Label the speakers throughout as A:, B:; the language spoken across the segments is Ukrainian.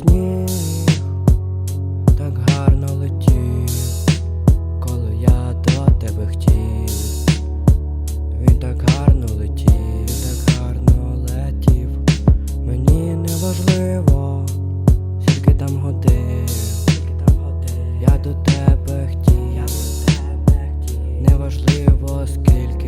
A: сніг так гарно летів, коли я до тебе хотів, він так гарно летів, так гарно летів, мені не важливо, скільки там годин, я до тебе хотів, не важливо скільки.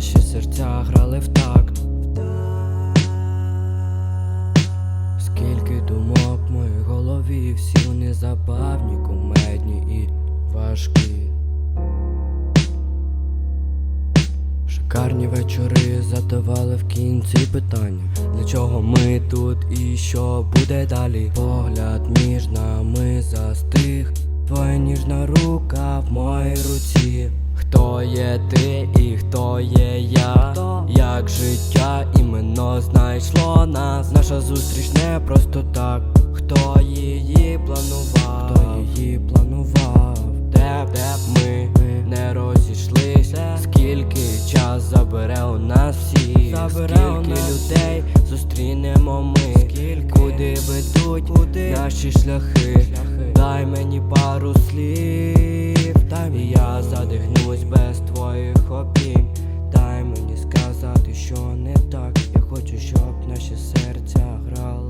A: Серця грали в такт. Скільки думок в моїй голові, всі вони забавні, кумедні і важкі. Шикарні вечори задавали в кінці питання Для чого ми тут і що буде далі? Погляд між нами застиг Твоя ніжна рука в моїй руці Хто є ти і хто є я? Як життя іменно знайшло нас Наша зустріч не просто так Хто її планував? Хто її планував? Де б де б ми не розійшлися? Скільки час забере у нас всіх? Скільки людей зустрінемо ми? Скільки Куди ведуть куди? наші шляхи? Дай мені пару слів, Дай і я твоїх обійм Дай мені сказати, що не так. Я хочу, щоб наші серця грали.